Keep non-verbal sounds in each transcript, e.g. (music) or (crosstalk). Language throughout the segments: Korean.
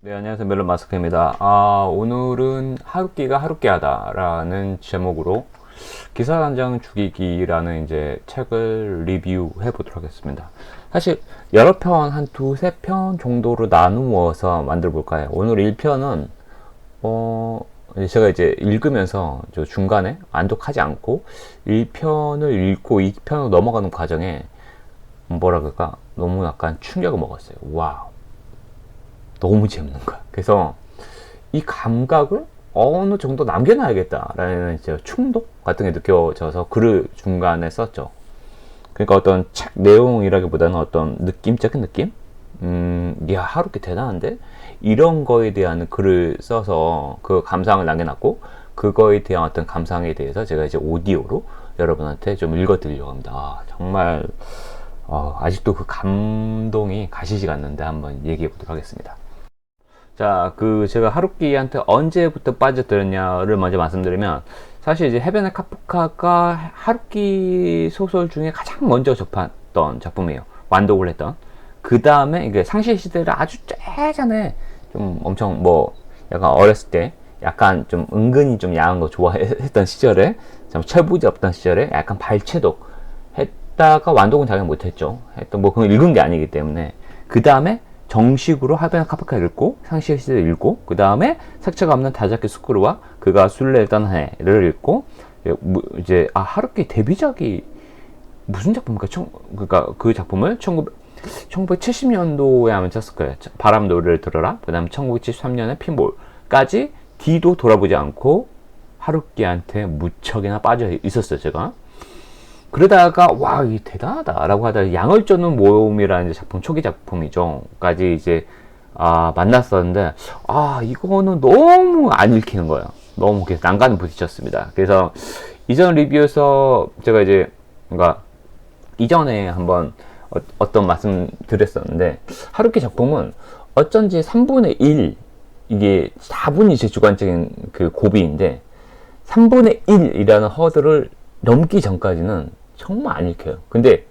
네, 안녕하세요. 멜론 마스크입니다. 아, 오늘은 하루끼가 하루끼하다라는 제목으로 기사 단장 죽이기라는 이제 책을 리뷰해 보도록 하겠습니다. 사실 여러 편, 한 두세 편 정도로 나누어서 만들어 볼까요? 오늘 1편은, 어, 제가 이제 읽으면서 저 중간에 안독하지 않고 1편을 읽고 2편으로 넘어가는 과정에 뭐라 그럴까? 너무 약간 충격을 먹었어요. 와우. 너무 재밌는 거야. 그래서 이 감각을 어느 정도 남겨놔야겠다라는 이제 충동 같은 게 느껴져서 글을 중간에 썼죠. 그러니까 어떤 책 내용이라기보다는 어떤 느낌적인 느낌? 음, 야, 하루께 대단한데? 이런 거에 대한 글을 써서 그 감상을 남겨놨고, 그거에 대한 어떤 감상에 대해서 제가 이제 오디오로 여러분한테 좀 읽어드리려고 합니다. 아, 정말, 어, 아직도 그 감동이 가시지가 않는데 한번 얘기해 보도록 하겠습니다. 자, 그 제가 하루키한테 언제부터 빠져들었냐를 먼저 말씀드리면 사실 이제 해변의 카프카가 하루키 소설 중에 가장 먼저 접했던 작품이에요. 완독을 했던. 그 다음에 이게 상실 시대를 아주 예전에 좀 엄청 뭐 약간 어렸을 때 약간 좀 은근히 좀 야한 거 좋아했던 시절에 참 철부지 없던 시절에 약간 발췌독 했다가 완독은 당연히 못했죠. 했던 뭐 그건 읽은 게 아니기 때문에 그 다음에 정식으로 하베나 카프카를 읽고 상실 시대를 읽고 그 다음에 색채가 없는 다자키 스쿠르와 그가 술래를 떠난 해를 읽고 이제 아 하루키 데뷔작이 무슨 작품입니까? 청, 그러니까 그 작품을 19, 1970년도에 아마 쳤을 거예요. 바람 노래를 들어라. 그 다음 1973년에 핀볼까지 뒤도 돌아보지 않고 하루키한테 무척이나 빠져 있었어요. 제가. 그러다가 와, 이 대단하다라고 하다가 양을 쫓는 모험이라는 작품 초기 작품이죠.까지 이제 아, 만났었는데 아, 이거는 너무 안 읽히는 거예요. 너무 그래서 난간을 부딪혔습니다. 그래서 이전 리뷰에서 제가 이제 뭔가 이전에 한번 어, 떤 말씀 드렸었는데 하루키 작품은 어쩐지 3분의 1 이게 4분이 제 주관적인 그 고비인데 3분의 1이라는 허들을 넘기 전까지는 정말 안 읽혀요. 근데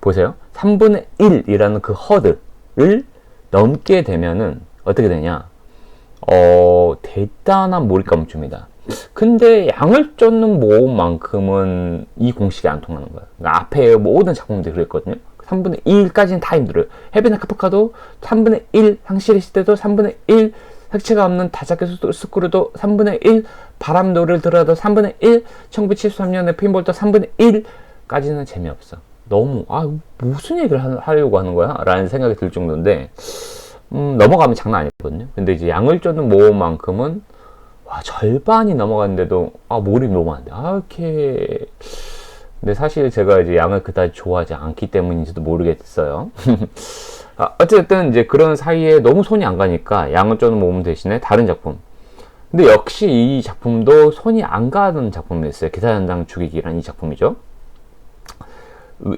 보세요. 3분의 1이라는 그 허들을 넘게 되면은 어떻게 되냐? 어, 대단한 몰입감을 줍니다. 근데 양을 쫓는 모음만큼은 이 공식이 안 통하는 거예요. 그러니까 앞에 모든 작품들이 그랬거든요. 3분의 1까지는 다 힘들어요. 헤비나 카프카도 3분의 1, 상실의 시대도 3분의 1, 색채가 없는 다자켓 스크루도 3분의 1, 바람 노를 들어도 3분의 1, 1973년에 핀볼도 3분의 1까지는 재미없어. 너무, 아, 무슨 얘기를 하, 려고 하는 거야? 라는 생각이 들 정도인데, 음, 넘어가면 장난 아니거든요. 근데 이제 양을 쫓는 모험만큼은, 와, 절반이 넘어갔는데도, 아, 몰입 너무 안 돼. 아, 이렇게. 근데 사실 제가 이제 양을 그다지 좋아하지 않기 때문인지도 모르겠어요. (laughs) 아, 어쨌든 이제 그런 사이에 너무 손이 안 가니까 양을 쫓는 모험 대신에 다른 작품. 근데 역시 이 작품도 손이 안 가는 작품이었어요. 기사단장 죽이기라는 이 작품이죠.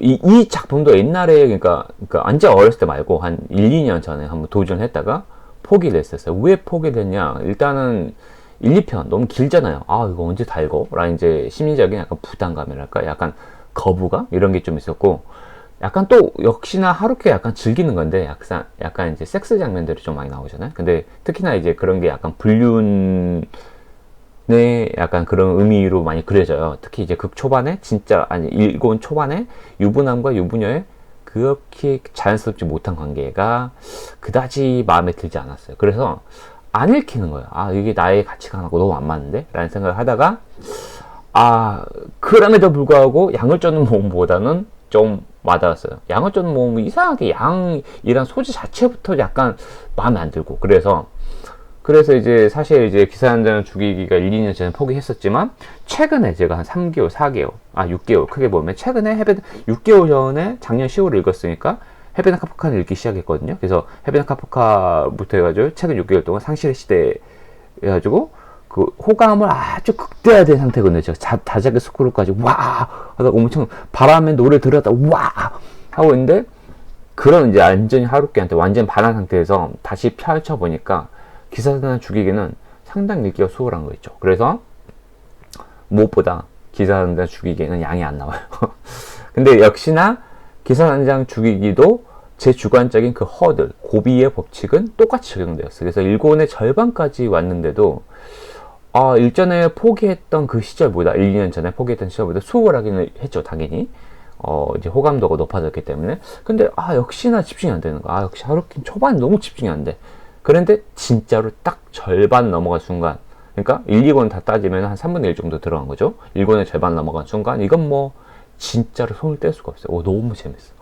이, 이 작품도 옛날에 그러니까, 그러니까 완전 어렸을 때 말고 한 1, 2년 전에 한번 도전을 했다가 포기를 했었어요. 왜 포기를 했냐? 일단은 1, 2편 너무 길잖아요. 아, 이거 언제 다 읽어? 라는 이제 심리적인 약간 부담감이랄까? 약간 거부감? 이런 게 좀 있었고, 약간 또 역시나 하루키 약간 즐기는 건데 약간 약간 이제 섹스 장면들이 좀 많이 나오잖아요. 근데 특히나 이제 그런 게 약간 불륜의 약간 그런 의미로 많이 그려져요. 특히 이제 극 초반에 진짜 아니 일본 초반에 유부남과 유부녀의 그렇게 자연스럽지 못한 관계가 그다지 마음에 들지 않았어요. 그래서 안 읽히는 거예요. 아 이게 나의 가치관하고 너무 안 맞는데? 라는 생각을 하다가 아 그럼에도 불구하고 양을 쫓는 몸보다는 좀 와닿았어요. 양을 쫓는 뭐 이상하게 양이란 소재 자체부터 약간 마음에 안 들고 그래서 그래서 이제 사실 이제 기사 한 잔을 죽이기가 1, 2년 전에 포기했었지만 최근에 제가 한 3개월, 4개월, 아 6개월 크게 보면 최근에 해변 6개월 전에 작년 10월에 읽었으니까 해변 카프카를 읽기 시작했거든요. 그래서 해변 카프카부터 해가지고 최근 6개월 동안 상실의 시대 해가지고 그 호감을 아주 극대화된 상태거든요. 제가 다자게 스크롤까지 와 하다가 엄청 바람에 노래 들었다 와 하고 있는데 그런 이제 완전히 하루키한테 완전 반한 상태에서 다시 펼쳐 보니까 기사단 죽이기는 상당히 읽기가 수월한 거 있죠. 그래서 무엇보다 기사단장 죽이기에는 양이 안 나와요. (laughs) 근데 역시나 기사단장 죽이기도 제 주관적인 그 허들, 고비의 법칙은 똑같이 적용되었어요. 그래서 일본의 절반까지 왔는데도 아, 일전에 포기했던 그 시절보다 1, 2년 전에 포기했던 시절보다 수월하기는 했죠, 당연히. 어, 이제 호감도가 높아졌기 때문에. 근데 아, 역시나 집중이 안 되는 거. 아, 역시 하루킨 초반 너무 집중이 안 돼. 그런데 진짜로 딱 절반 넘어간 순간 그러니까 1, 2권 다 따지면 한 3분의 1 정도 들어간 거죠. 1권의 절반 넘어간 순간 이건 뭐 진짜로 손을 뗄 수가 없어요. 오, 너무 재밌어.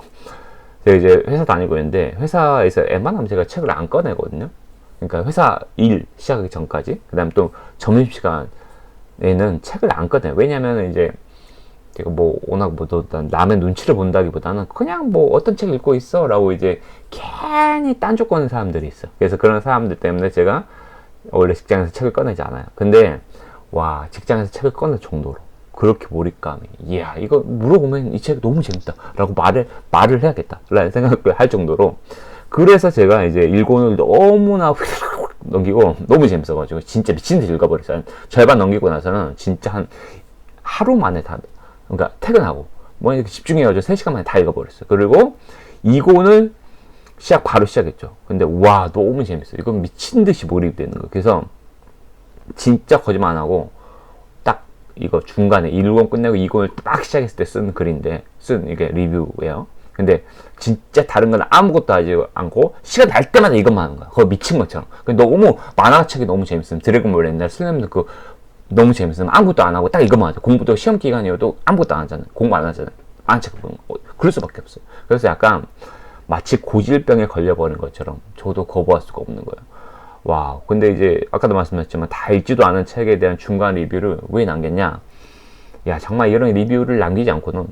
제가 이제 회사 다니고 있는데 회사에서 웬만하면 제가 책을 안 꺼내거든요. 그러니까 회사 일 시작하기 전까지 그다음 또 점심시간에는 책을 안 꺼내요. 왜냐면 이제 제가 뭐 워낙 뭐 남의 눈치를 본다기보다는 그냥 뭐 어떤 책 읽고 있어라고 이제 괜히 딴쪽 거는 사람들이 있어. 그래서 그런 사람들 때문에 제가 원래 직장에서 책을 꺼내지 않아요. 근데 와 직장에서 책을 꺼낼 정도로 그렇게 몰입감이 이야 이거 물어보면 이 책 너무 재밌다라고 말을 말을 해야겠다라는 생각을 할 정도로 그래서 제가 이제 일본을 너무나 넘기고 너무 재밌어가지고 진짜 미친 듯이 읽어버렸어요. 절반 넘기고 나서는 진짜 한 하루 만에 다 그러니까 퇴근하고 뭐 이렇게 집중해가지고 3시간 만에 다 읽어버렸어요. 그리고 이권을 시작 바로 시작했죠. 근데 와 너무 재밌어. 요 이건 미친 듯이 몰입되는 거. 그래서 진짜 거짓말 안 하고 딱 이거 중간에 1권 끝내고 2권을 딱 시작했을 때 쓴 글인데 쓴 이게 리뷰예요. 근데 진짜 다른 건 아무것도 하지 않고 시간 날 때마다 이것만 하는 거야. 그거 미친 것처럼. 너무 만화책이 너무 재밌으면 드래곤볼 옛날 슬램도 그 너무 재밌으면 아무것도 안 하고 딱 이것만 하죠. 공부도 시험 기간이어도 아무것도 안 하잖아요. 공부 안 하잖아요. 안책 보는 거. 그럴 수밖에 없어요. 그래서 약간 마치 고질병에 걸려버린 것처럼 저도 거부할 수가 없는 거예요. 와, 근데 이제 아까도 말씀드렸지만 다 읽지도 않은 책에 대한 중간 리뷰를 왜 남겼냐? 야, 정말 이런 리뷰를 남기지 않고는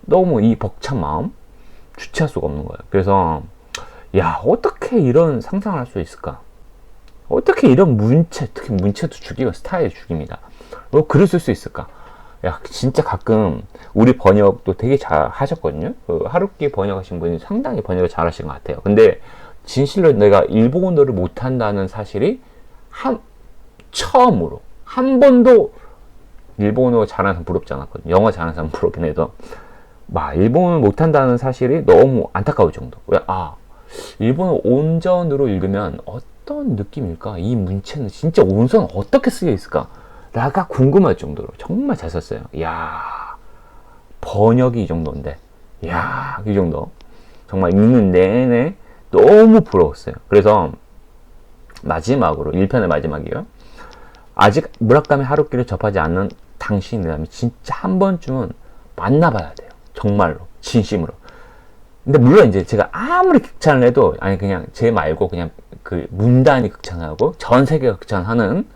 너무 이 벅찬 마음 주체할 수가 없는 거예요. 그래서 야, 어떻게 이런 상상을 할 수 있을까? 어떻게 이런 문체, 특히 문체도 죽이고 스타일 죽입니다. 뭐 글을 쓸 수 있을까? 야, 진짜 가끔 우리 번역도 되게 잘 하셨거든요. 그 하루키 번역하신 분이 상당히 번역을 잘 하신 것 같아요. 근데 진실로 내가 일본어를 못한다는 사실이 한, 처음으로, 한 번도 일본어 잘하는 사람 부럽지 않았거든요. 영어 잘하는 사람 부럽긴 해도. 막, 일본어 못한다는 사실이 너무 안타까울 정도. 왜, 아, 일본어 온전으로 읽으면 어떤 느낌일까? 이 문체는 진짜 온선 어떻게 쓰여 있을까? 라가 궁금할 정도로 정말 잘 썼어요. 야 번역이 이 정도인데, 야이 정도. 정말 읽는 내내 너무 부러웠어요. 그래서 마지막으로 1편의 마지막이요. 아직 무라카미 하루키를 접하지 않는 당신이라면 진짜 한 번쯤은 만나봐야 돼요. 정말로 진심으로. 근데 물론 이제 제가 아무리 극찬을 해도 아니 그냥 제 말고 그냥 그 문단이 극찬하고 전 세계가 극찬하는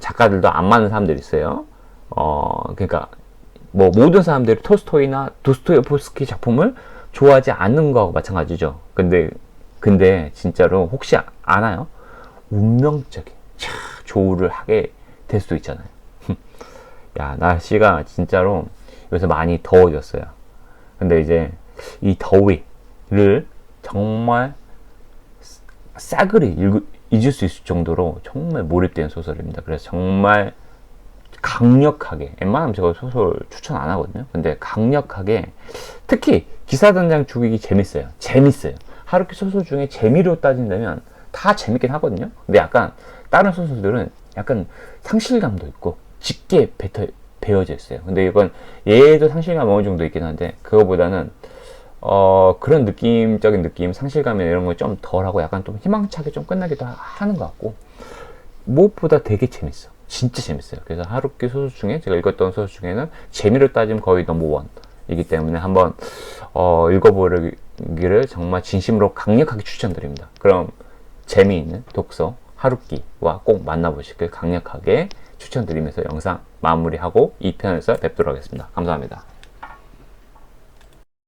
작가들도 안 맞는 사람들이 있어요. 어, 그러니까 뭐 모든 사람들이 토스토이나 도스토예프스키 작품을 좋아하지 않는 거하고 마찬가지죠. 근데 근데 진짜로 혹시 아나요? 운명적인 차, 조우를 하게 될 수도 있잖아요. (laughs) 야 날씨가 진짜로 요새 많이 더워졌어요. 근데 이제 이 더위를 정말 싸그리 잊을 수 있을 정도로 정말 몰입된 소설입니다. 그래서 정말 강력하게 웬만하면 제가 소설 추천 안 하거든요. 근데 강력하게 특히 기사단장 죽이기 재밌어요. 재밌어요. 하루키 소설 중에 재미로 따진다면 다 재밌긴 하거든요. 근데 약간 다른 소설들은 약간 상실감도 있고 짙게 뱉어, 배어져 있어요. 근데 이건 얘도 상실감 어느 정도 있긴 한데 그거보다는 어, 그런 느낌적인 느낌, 상실감이나 이런 걸좀 덜하고 약간 좀 희망차게 좀 끝나기도 하는 것 같고, 무엇보다 되게 재밌어. 진짜 재밌어요. 그래서 하루키 소설 중에, 제가 읽었던 소설 중에는 재미로 따지면 거의 넘버원이기 때문에 한번, 어, 읽어보 기를 정말 진심으로 강력하게 추천드립니다. 그럼 재미있는 독서 하루키와 꼭 만나보시길 강력하게 추천드리면서 영상 마무리하고 2편에서 뵙도록 하겠습니다. 감사합니다.